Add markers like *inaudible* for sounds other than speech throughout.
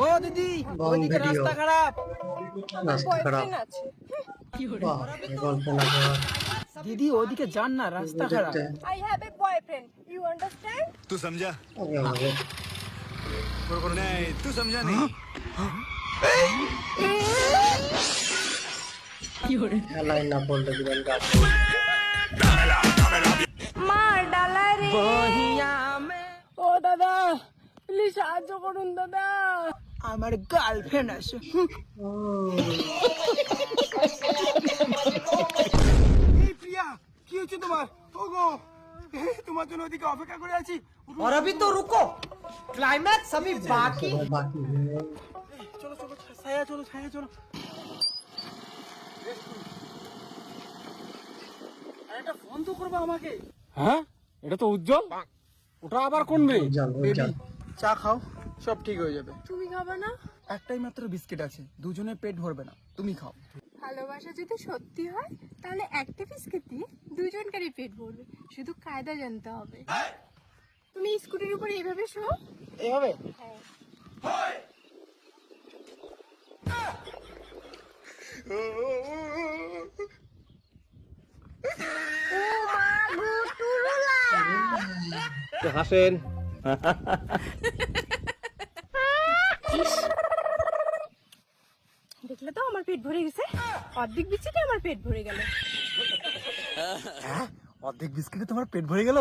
ও দিদি বং ওইদিকে ভিডিও। রাস্তা খারাপ রাস্তা খারাপ বয়ফ্রেন্ড আছে বাহ গল্প না করা দিদি ওদিকে যান না রাস্তা খারাপ দেখতে I have a boyfriend you understand तू समझा আগে আমাকে नहीं तू समझा नहीं খেলায় না পড়লে দিবেন গাছ মা ডালা রে বহিয়া মে ও দাদা প্লিজ সাহায্য করুন দাদা আমার গার্লফ্রেন্ড আছে হুম। এই প্রিয়া কি হচ্ছে তোমার ওগো এই, তোমার জন্য ওদিকে অপেক্ষা করে আছি और अभी तो रुको क्लाइमैक्स अभी बाकी সবাই বাকি চলো চলো ছায়া চলো ছায়া চলো আর একটা ফোন তো করবো আমাকে হ্যাঁ এটা তো উজ্জ্বল ওটা আবার কোন মেয়ে উজ্জ্বল বেবি উজ্জ্বল চা খাও সব ঠিক হয়ে যাবে। তুমি খাবে না? একটাই মাত্র বিস্কিট আছে দুজনে পেট ভরবে না তুমি খাও। ভালোবাসা যদি সত্যি হয় তাহলে একটা বিস্কিট দিয়ে দুজনকারই পেট ভরবে শুধু কায়দা জানতে হবে। তুমি স্কুটির উপরে এভাবে শো। এভাবে? হাসেন *laughs* দেখলে তো আমার পেট ভরে গেছে? অর্ধেক বিচিতে আমার পেট ভরে গেল। হ্যাঁ অর্ধেক বিস্কিটে তোমার পেট ভরে গেল?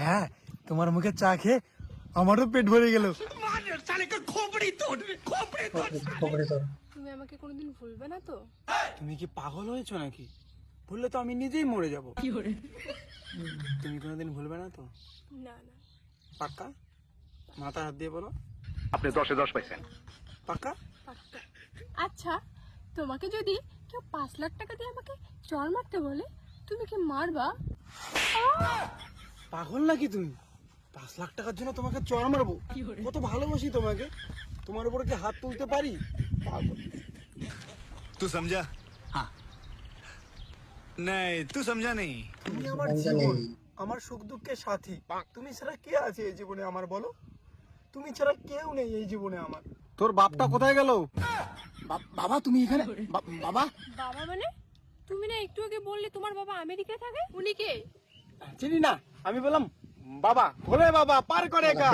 হ্যাঁ তোমার মুখে চা খেয়ে আমারও পেট ভরে গেল। তুমি আমাকে কোনোদিন ভুলবে না তো? তুমি কি পাগল হয়েছো নাকি? ভুললে তো আমি নিজেই মরে যাব। তুমি কোনোদিন ভুলবে না তো? না না। পাক্কা? মাথা হাত দিয়ে বলো। আপনি দশে দশ পাইছেন। পাক্কা? আচ্ছা তোমাকে যদি কেউ পাঁচ লাখ টাকা দিয়ে আমাকে চর মারতে বলে তুমি কি মারবা? পাগল নাকি তুমি? পাঁচ লাখ টাকার জন্য তোমাকে চর মারবো? কত ভালোবাসি তোমাকে। তোমার উপরে কি হাত তুলতে পারি? পাগল। তুই সমঝা হ্যাঁ নাই তুই সমঝা নেই তুমি আমার জীবন আমার সুখ দুঃখের সাথী। তুমি ছাড়া কে আছে এই জীবনে আমার বলো? তুমি ছাড়া কেউ নেই এই জীবনে আমার। তোর বাপটা কোথায় গেল? বাবা তুমি এখানে? বাবা? বাবা মানে? তুমি না একটু আগে বললে তোমার বাবা আমেরিকায় থাকে? উনি কে? চিনি না। আমি বললাম বাবা ভোলে বাবা পার করেগা।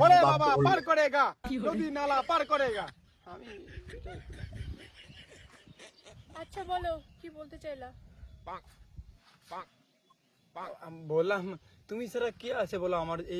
ভোলে বাবা। পার করেগা। নদী নালা পার করেগা। আমি আচ্ছা বলো কি বলতে চাইলা? বললাম তুমি ছাড়া কে আছে বলো আমার এই